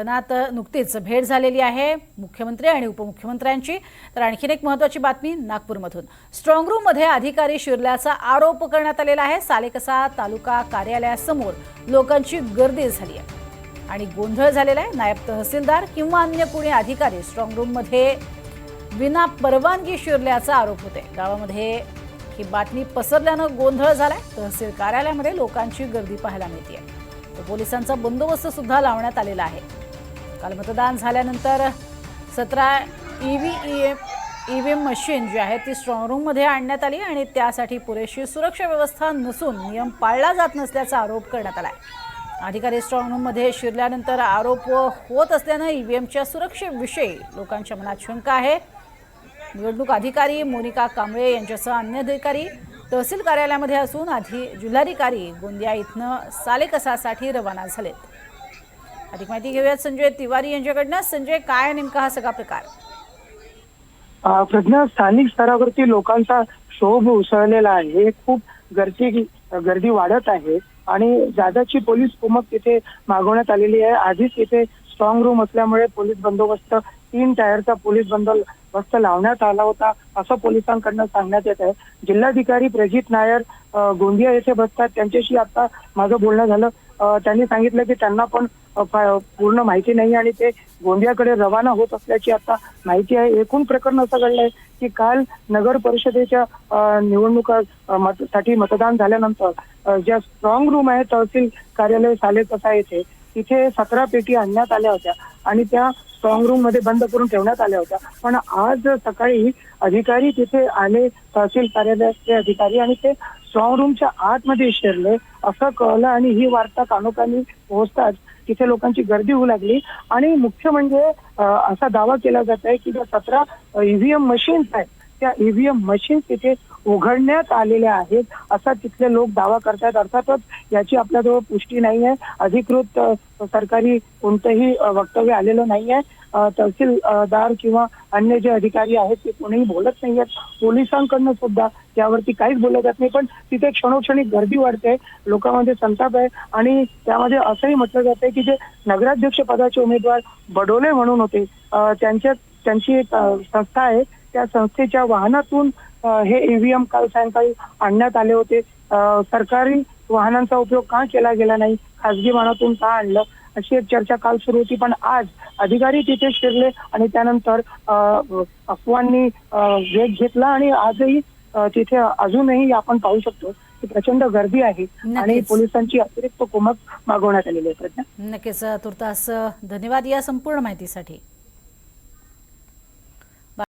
सदनात नुकतीच भेट झालेली आहे मुख्यमंत्री आणि उपमुख्यमंत्र्यांची. तर आणखीन एक महत्वाची बातमी नागपूरमधून. स्ट्रॉंग रूममध्ये अधिकारी शिरल्याचा आरोप करण्यात आलेला आहे. सालेकसा तालुका कार्यालयासमोर लोकांची गर्दी झाली आहे. आणि गोंधळ झालेला आहे. नायब तहसीलदार किंवा अन्य कुणी अधिकारी स्ट्रॉंग रूममध्ये विना परवानगी शिरल्याचा आरोप होते गावामध्ये ही बातमी पसरल्यानं गोंधळ झालाय. तहसील कार्यालयामध्ये लोकांची गर्दी पाहायला मिळते पोलिसांचा बंदोबस्त सुद्धा लावण्यात आलेला आहे. काल मतदान झाल्यानंतर सतरा E V E M E V M machine जी आहे ती स्ट्रॉंगरूममध्ये आणण्यात आली आणि त्यासाठी पुरेशी सुरक्षा व्यवस्था नसून नियम पाळला जात नसल्याचा आरोप करण्यात आला आहे अधिकारी स्ट्रॉंगरूममध्ये शिरल्यानंतर आरोप होत असल्यानं ईव्हीएमच्या सुरक्षेविषयी लोकांच्या मनात शंका आहे. निवडणूक अधिकारी मोनिका कांबळे यांच्यासह अन्य अधिकारी तहसील कार्यालयामध्ये असून आधी जिल्हाधिकारी गोंदिया इथनं सालेकसासाठी रवाना झालेत. अधिक माहिती घेऊयात संजय तिवारी यांच्याकडनं. संजय काय नेमका हा सगळा प्रकार? प्रज्ञा स्थानिक स्तरावरती लोकांचा शोभ उसळलेला आहे. खूप गर्दी गर्दी वाढत आहे आणि जादाची पोलीस कुमक तिथे मागवण्यात आलेली आहे. आधीच तिथे स्ट्रॉंग रूम असल्यामुळे पोलीस बंदोबस्त तीन टायरचा पोलीस बंदोबस्त लावण्यात आला होता असं पोलिसांकडनं सांगण्यात येत आहे. जिल्हाधिकारी प्रजित नायर गोंदिया येथे बसतात. त्यांच्याशी आता माझं बोलणं झालं. त्यांनी सांगितलं की त्यांना पण पूर्ण माहिती नाही आणि ते गोंदियाकडे रवाना होत असल्याची आता माहिती आहे. एकूण प्रकरण असं घडलंय की काल नगर परिषदेच्या अ, निवडणुका मत- साठी मतदान झाल्यानंतर ज्या स्ट्रॉंग रूम आहे तहसील कार्यालय सालेकसा येथे तिथे सतरा पेटी आणण्यात आल्या होत्या आणि त्या स्ट्रॉंग रूममध्ये बंद करून ठेवण्यात आल्या होत्या. पण आज सकाळी अधिकारी तिथे आले तहसील कार्यालयाचे अधिकारी आणि ते स्ट्रॉंग रूमच्या आतमध्ये शिरले. असं कळलं आणि ही वार्ता कानोकानी पोहोचताच तिथे लोकांची गर्दी होऊ लागली. आणि मुख्य म्हणजे असा दावा केला जात आहे की ज्या सतरा ईव्हीएम मशीन्स आहेत त्या ईव्हीएम मशीन तिथे उघडण्यात आलेल्या आहेत. असा तिथले लोक दावा करतात अर्थातच याची आपल्याजवळ पुष्टी नाही आहे अधिकृत सरकारी कोणतंही वक्तव्य आलेलं नाही आहे तहसीलदार किंवा अन्य जे अधिकारी आहेत ते कोणीही बोलत नाही आहेत पोलिसांकडनं सुद्धा त्यावरती काहीच बोललं जात नाही. पण तिथे क्षणोक्षणी गर्दी वाढते. लोकांमध्ये संताप आहे. आणि त्यामध्ये असंही म्हटलं जात आहे की जे नगराध्यक्ष पदाचे उमेदवार बडोले म्हणून होते त्यांच्या त्यांची एक संस्था आहे. त्या संस्थेच्या वाहनातून हे ईव्हीएम काल सायंकाळी आणण्यात आले होते. सरकारी वाहनांचा उपयोग का केला गेला नाही? खासगी वाहनातून का आणलं? अशी एक चर्चा काल सुरू होती पण आज अधिकारी तिथे शिरले आणि त्यानंतर अफवांनी वेग घेतला आणि आजही तिथे अजूनही आपण पाहू शकतो की प्रचंड गर्दी आहे आणि. पोलिसांची अतिरिक्त कुमक मागवण्यात आलेली आहे. प्रज्ञा. नक्कीच तुर्तास धन्यवाद या संपूर्ण माहितीसाठी.